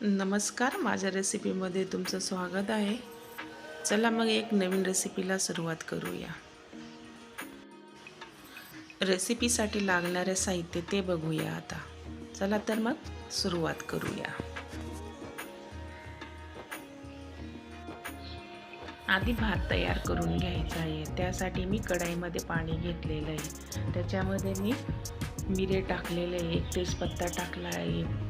नमस्कार माझ्या रेसिपीमध्ये तुमचं स्वागत आहे. चला मग एक नवीन रेसिपीला सुरुवात करूया. रेसिपीसाठी लागणारे साहित्य ते बघूया आता. चला तर मग सुरुवात करूया. आधी भात तयार करून घ्यायचा आहे. त्यासाठी मी कढाईमध्ये पाणी घेतलेलं आहे. त्याच्यामध्ये मी मिरे टाकलेले आहे. एक तेजपत्ता टाकला आहे.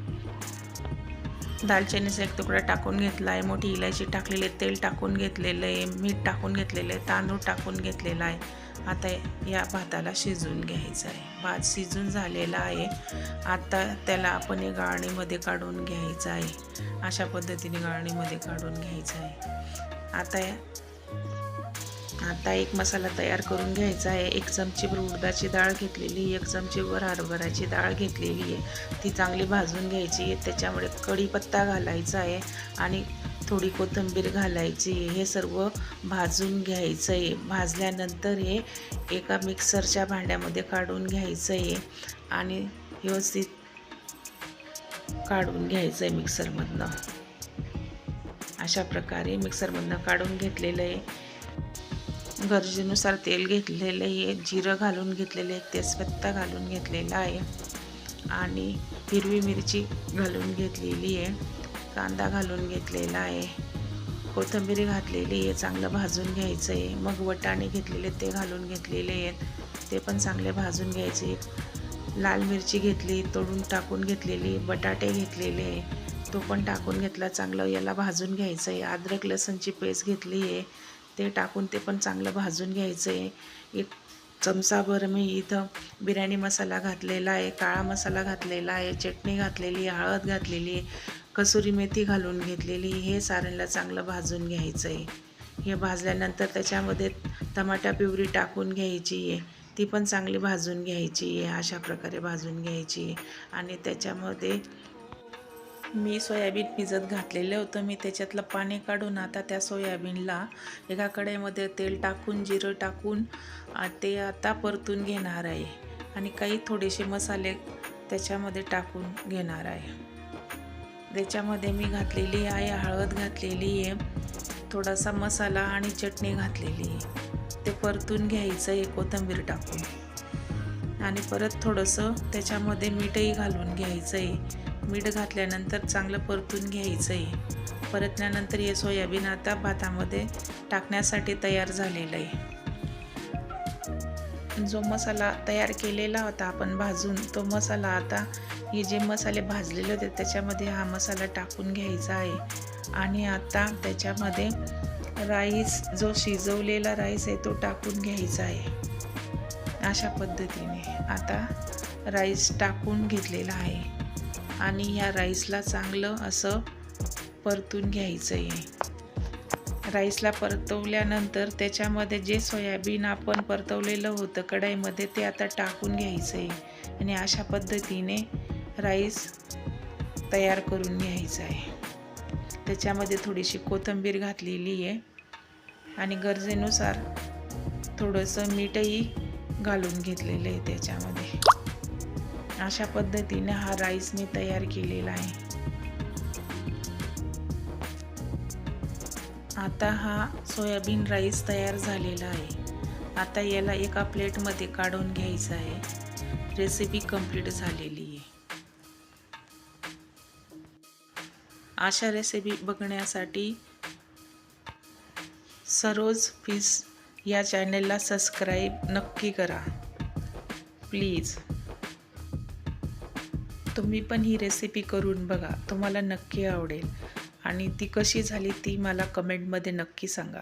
दालचिनीचा एक तुकडा टाकून घेतला आहे मोठी इलायची टाकलेली आहे तेल टाकून घेतलेलं आहे मीठ टाकून घेतलेलं आहे तांदूळ टाकून घेतलेला आहे. आता या भाताला शिजवून घ्यायचं आहे. भात शिजून झालेला आहे. आता त्याला आपण हे गाळणीमध्ये काढून घ्यायचं आहे. अशा पद्धतीने गाळणीमध्ये काढून घ्यायचं आहे. आता आता एक मसाला तयार करून घ्यायचा आहे. एक चमची उडदाची डाळ घेतलेली एक चमचीभर हरभऱ्याची डाळ घेतलेली आहे. ती चांगली भाजून घ्यायची आहे. त्याच्यामुळे कढीपत्ता घालायचा आहे आणि थोडी कोथिंबीर घालायची आहे. हे सर्व भाजून घ्यायचं आहे. भाजल्यानंतर हे एका मिक्सरच्या भांड्यामध्ये काढून घ्यायचं आहे आणि व्यवस्थित काढून घ्यायचं आहे मिक्सरमधनं. अशा प्रकारे मिक्सरमधनं काढून घेतलेलं आहे. गरजेनुसार तेल घेतलेलं आहे. जिरं घालून घेतलेलं आहे. तेजपत्ता घालून घेतलेला आहे. आणि हिरवी मिरची घालून घेतलेली आहे. कांदा घालून घेतलेला आहे. कोथिंबीर घातलेली आहे. चांगलं भाजून घ्यायचं आहे. मग वटाणे घेतलेले ते घालून घेतलेले आहेत. ते पण चांगले भाजून घ्यायचे लाल मिरची घेतली तोडून टाकून घेतलेली बटाटे घेतलेले आहे. तो पण टाकून घेतला. चांगलं याला भाजून घ्यायचं आहे. अद्रक लसणची पेस्ट घेतली आहे. ते टाकून ते पण चांगलं भाजून घ्यायचं आहे एक चमचाभर मी इथं बिर्याणी मसाला घातलेला आहे काळा मसाला घातलेला आहे चटणी घातलेली आहे हळद घातलेली आहे कसुरी मेथी घालून घेतलेली हे सारणला चांगलं भाजून घ्यायचं आहे हे भाजल्यानंतर त्याच्यामध्ये टमाटा पिवरी टाकून घ्यायची आहे. ती पण चांगली भाजून घ्यायची आहे अशा प्रकारे भाजून घ्यायची आहे. आणि त्याच्यामध्ये मी सोयाबीन भिजत घातलेलं होतं. मी त्याच्यातलं पाणी काढून आता त्या सोयाबीनला एका कढईमध्ये तेल टाकून जिरं टाकून ते आता परतून घेणार आहे. आणि काही थोडेसे मसाले त्याच्यामध्ये टाकून घेणार आहे. त्याच्यामध्ये मी घातलेली आहे हळद घातलेली आहे थोडासा मसाला आणि चटणी घातलेली आहे. ते परतून घ्यायचं आहे कोथिंबीर टाकून. आणि परत थोडंसं त्याच्यामध्ये मीठही घालून घ्यायचं आहे. मीठ घातल्यानंतर चांगलं परतून घ्यायचं आहे परतल्यानंतर हे सोयाबीन आता भातामध्ये टाकण्यासाठी तयार झालेलं आहे. जो मसाला तयार केलेला होता आपण भाजून तो मसाला आता हे जे मसाले भाजलेले होते त्याच्यामध्ये हा मसाला टाकून घ्यायचा आहे. आणि आता त्याच्यामध्ये राईस जो शिजवलेला राईस आहे तो टाकून घ्यायचा आहे. अशा पद्धतीने आता राईस टाकून घेतलेला आहे. आणि ह्या राईसला चांगलं असं परतून घ्यायचं आहे राईसला परतवल्यानंतर त्याच्यामध्ये जे सोयाबीन आपण परतवलेलं होतं कढाईमध्ये ते आता टाकून घ्यायचं आहे आणि अशा पद्धतीने राईस तयार करून घ्यायचं आहे त्याच्यामध्ये थोडीशी कोथिंबीर घातलेली आहे. आणि गरजेनुसार थोडंसं मीठही घालून घेतलेलं आहे त्याच्यामध्ये. अशा पद्धतीने हा राईस मी तयार केलेला आहे. आता हा सोयाबीन राईस तयार झालेला आहे. आता याला एका प्लेटमध्ये काढून घ्यायचं आहे. रेसिपी कंप्लीट झालेली आहे. अशा रेसिपी बघण्यासाठी सरोज फिस या चॅनलला सबस्क्राईब नक्की करा. प्लीज. तुम्ही पण ही रेसिपी करून बघा. तुम्हाला नक्की आवडेल. आणि ती कशी झाली ती मला कमेंटमध्ये नक्की सांगा.